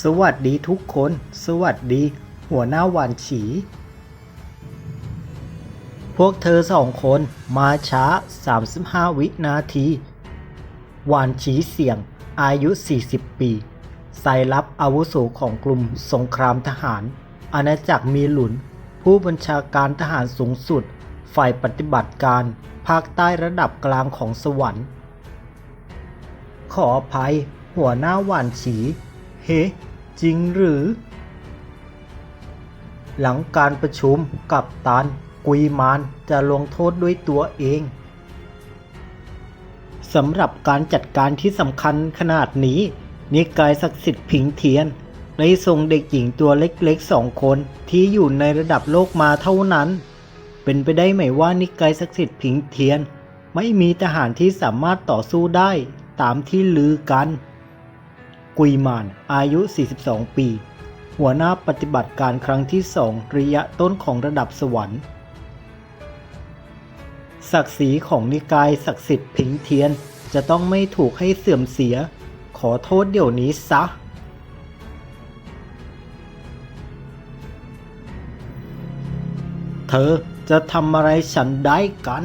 สวัสดีทุกคน สวัสดี หัวหน้าหวานฉี พวกเธอสองคนมาช้า 35 วินาที หวานฉีเสี่ยง อายุ 40 ปีสายลับอาวุโสของกลุ่มสงครามทหาร อาณาจักรมีหลุน ผู้บัญชาการทหารสูงสุด ฝ่ายปฏิบัติการ ภาคใต้ระดับกลางของสวรรค์ ขออภัย หัวหน้าหวานฉี เฮ้จริงหรือ หลังการประชุมกับตันกุยมานจะลงโทษด้วยตัวเองสำหรับการจัดการที่สำคัญขนาดนี้ นิกายศักดิ์สิทธิ์ผิงเทียนได้ส่งเด็กหญิงตัวเล็กๆสองคนที่อยู่ในระดับโลกมาเท่านั้น เป็นไปได้ไหมว่านิกายศักดิ์สิทธิ์ผิงเทียน ไม่มีทหารที่สามารถต่อสู้ได้ตามที่ลือกัน กุยมาน อายุ 42 ปี หัวหน้าปฏิบัติการครั้งที่สองระยะต้นของระดับสวรรค์ ศักดิ์ศรีของนิกายศักดิ์สิทธิ์ผิงเทียนจะต้องไม่ถูกให้เสื่อมเสีย ขอโทษเดี๋ยวนี้ซะเธอจะทำอะไรฉันได้กัน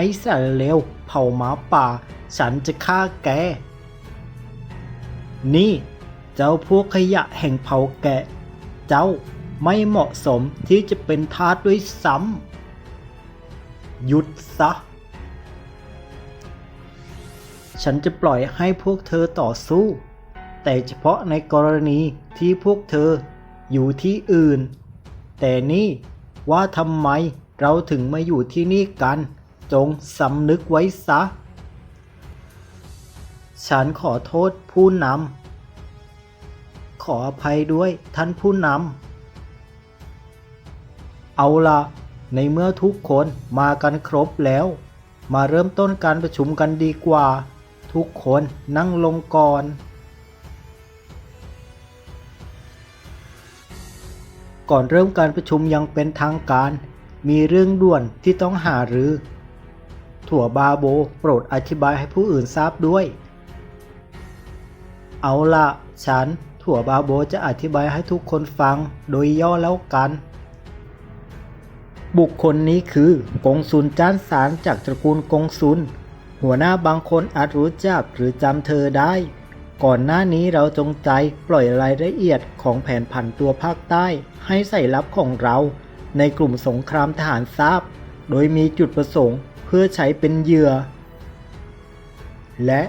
ไอ้สารเลวเผาหมาป่า ฉันจะฆ่าแก นี่ เจ้าพวกขยะแห่งเผาแกะ เจ้าไม่เหมาะสมที่จะเป็นทาสด้วยซ้ำหยุดซะ ฉันจะปล่อยให้พวกเธอต่อสู้ แต่เฉพาะในกรณีที่พวกเธออยู่ที่อื่น แต่นี่ว่าทำไมเราถึงมาอยู่ที่นี่กัน จงสำนึกไว้ซะ ฉันขอโทษผู้นำ ขออภัยด้วยท่านผู้นำ เอาละในเมื่อทุกคนมากันครบแล้ว มาเริ่มต้นการประชุมกันดีกว่า ทุกคนนั่งลงก่อนก่อนเริ่มการประชุมยังเป็นทางการ มีเรื่องด่วนที่ต้องหารือ ถั่วบาโบโปรดอธิบายให้ผู้อื่นทราบด้วย เอาละฉัน ถั่วบาโบจะอธิบายให้ทุกคนฟังโดยย่อแล้วกัน บุคคลนี้คือกงซุนจ้านสารจากตระกูลกงซุน หัวหน้าบางคนอาจรู้จักหรือจำเธอได้ ก่อนหน้านี้เราจงใจปล่อยรายละเอียดของแผนผันตัวภาคใต้ให้ใส่ลับของเราในกลุ่มสงครามทหารทราบ โดยมีจุดประสงค์ เพื่อใช้เป็นเหยื่อ และ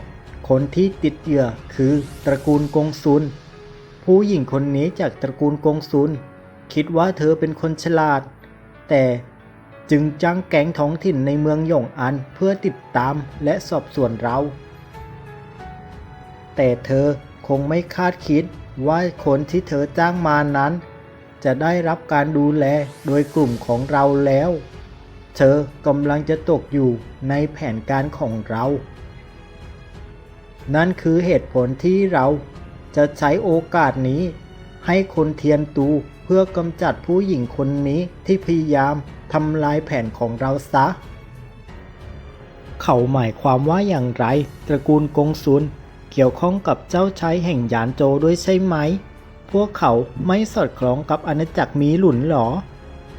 คนที่ติดเหยื่อคือตระกูลกงซุน ผู้หญิงคนนี้จากตระกูลกงซุน คิดว่าเธอเป็นคนฉลาด แต่จึงจ้างแก๊งท้องถิ่นในเมืองหยงอันเพื่อติดตามและสอบสวนเรา แต่เธอคงไม่คาดคิดว่าคนที่เธอจ้างมานั้น จะได้รับการดูแลโดยกลุ่มของเราแล้ว เธอกำลังจะตกอยู่ในแผนการของเรา นั่นคือเหตุผลที่เราจะใช้โอกาสนี้ให้คนเทียนตูเพื่อกำจัดผู้หญิงคนนี้ที่พยายามทำลายแผนของเราซะ เขาหมายความว่าอย่างไร ตระกูลกงซุนเกี่ยวข้องกับเจ้าชายแห่งยานโจด้วยใช่ไหม พวกเขาไม่สอดคล้องกับอาณาจักรมีหลุนหรอ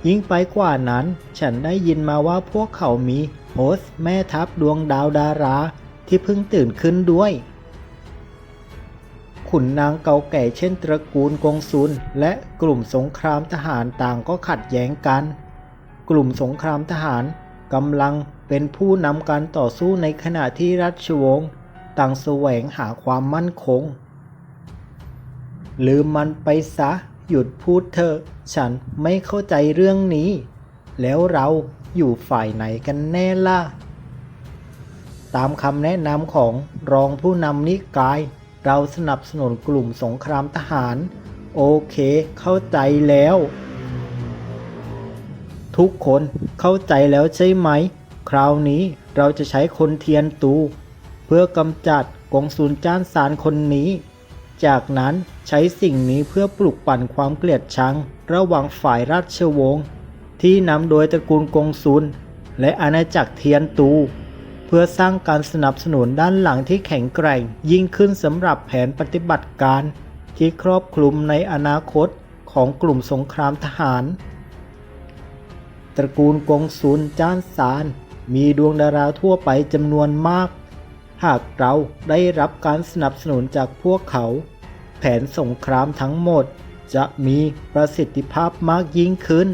ยิ่งไปกว่านั้น ฉันได้ยินมาว่าพวกเขามีโฮสต์แม่ทัพดวงดาวดาราที่เพิ่งตื่นขึ้นด้วย ขุนนางเก่าแก่เช่นตระกูลกงซุนและกลุ่มสงครามทหารต่างก็ขัดแย้งกัน กลุ่มสงครามทหารกำลังเป็นผู้นำการต่อสู้ในขณะที่รัชวงศ์ต่างแสวงหาความมั่นคง ลืมมันไปซะ หยุดพูดเถอะ ฉันไม่เข้าใจเรื่องนี้ แล้วเราอยู่ฝ่ายไหนกันแน่ล่ะ ตามคำแนะนำของรองผู้นำนิกาย เราสนับสนุนกลุ่มสงครามทหาร โอเคเข้าใจแล้ว ทุกคนเข้าใจแล้วใช่ไหม คราวนี้เราจะใช้คนเทียนตู เพื่อกำจัดกองสุนจ้านสารคนนี้ จากนั้นใช้สิ่งนี้เพื่อปลุกปั่นความเกลียดชัง ระหว่างฝ่ายราชวงศ์ที่นำโดยตระกูลกงซุนและอาณาจักรเทียนตู เพื่อสร้างการสนับสนุนด้านหลังที่แข็งแกร่ง ยิ่งขึ้นสำหรับแผนปฏิบัติการที่ครอบคลุมในอนาคตของกลุ่มสงครามทหาร ตระกูลกงซุนจ้านซาน มีดวงดาราทั่วไปจำนวนมาก หากเราได้รับการสนับสนุนจากพวกเขา แผนสงครามทั้งหมดจะมีประสิทธิภาพมากยิ่งขึ้น